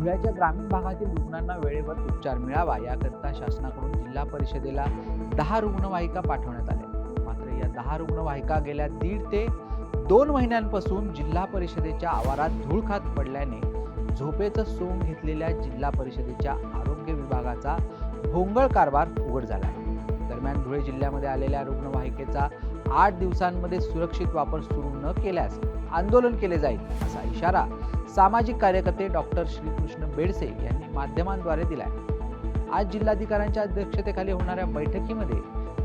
धुळ्याच्या ग्रामीण भागातील रुग्णांना वेळेवर उपचार मिळावा याकरिता शासनाकडून जिल्हा परिषदेला दहा रुग्णवाहिका पाठवण्यात आल्या. मात्र या दहा रुग्णवाहिका गेल्या दीड ते दोन महिन्यांपासून जिल्हा परिषदेच्या आवारात धूळ खात पडल्याने झोपेचं सोंग घेतलेल्या जिल्हा परिषदेच्या आरोग्य विभागाचा भोंगळ कारभार उघड झाला आहे. दरम्यान धुळे जिल्ह्यामध्ये आलेल्या रुग्णवाहिकेचा आठ दिवसांमध्ये सुरक्षित वापर सुरू न केल्यास आंदोलन केले जाईल असा इशारा सामाजिक कार्यकर्ते डॉक्टर श्रीकृष्ण बेडसे यांनी माध्यमांद्वारे दिलाय. आज जिल्हाधिकाऱ्यांच्या अध्यक्षतेखाली होणाऱ्या बैठकीमध्ये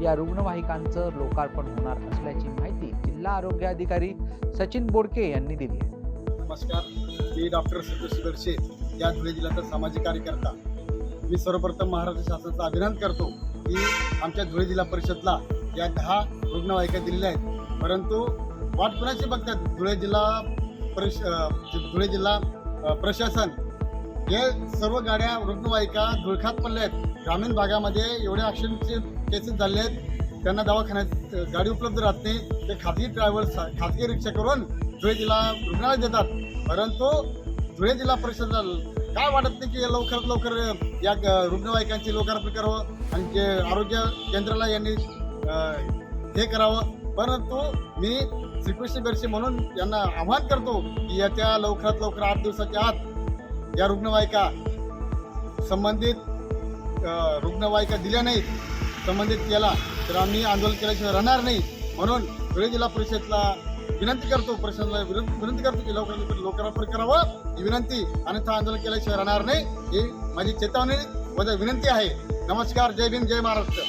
या रुग्णवाहिकांचं लोकार्पण होणार असल्याची माहिती जिल्हा आरोग्य अधिकारी सचिन बोडके यांनी दिली आहे. नमस्कार. मी डॉक्टर संतोष गडशे या धुळे जिल्ह्याचा सामाजिक कार्यकर्ता. मी सर्वप्रथम महाराष्ट्र शासनाचा अभिनंदन करतो की आमच्या धुळे जिल्हा परिषदला या दहा रुग्णवाहिका दिलेल्या आहेत. परंतु वाट कुणाची बघतात? धुळे जिल्हा परिष म्हणजे धुळे जिल्हा प्रशासन हे सर्व गाड्या रुग्णवाहिका धुळखात पडल्या आहेत. ग्रामीण भागामध्ये एवढ्या ॲक्सिडेंटचे केसेस झाले आहेत. त्यांना दवाखान्यात गाडी उपलब्ध राहत नाही. ते खाजगी ड्रायव्हर्स खाजगी रिक्षा करून धुळे जिल्हा रुग्णालयात देतात. परंतु धुळे जिल्हा परिषद काय वाटत नाही की लवकरात लवकर या ग- रुग्णवाहिकांची लोकार्पण करावं आणि जे आरोग्य केंद्राला यांनी हे करावं? परंतु मी श्रीकृष्ण बेरसे म्हणून यांना आव्हान करतो की याच्या लवकरात लवकर आठ दिवसाच्या आत या रुग्णवाहिका संबंधित रुग्णवाहिका दिल्या नाहीत संबंधित केला तर आम्ही आंदोलन केल्याशिवाय राहणार नाही म्हणून धुळे जिल्हा परिषदला विनंती करतो प्रशासनाला विनंती विनंती करतो की लवकरात लवकर लोकांवर करावं. ही विनंती अन्यथा आंदोलन केल्याशिवाय राहणार नाही ही माझी चेतावणी व विनंती आहे. नमस्कार जय भीम जय महाराष्ट्र.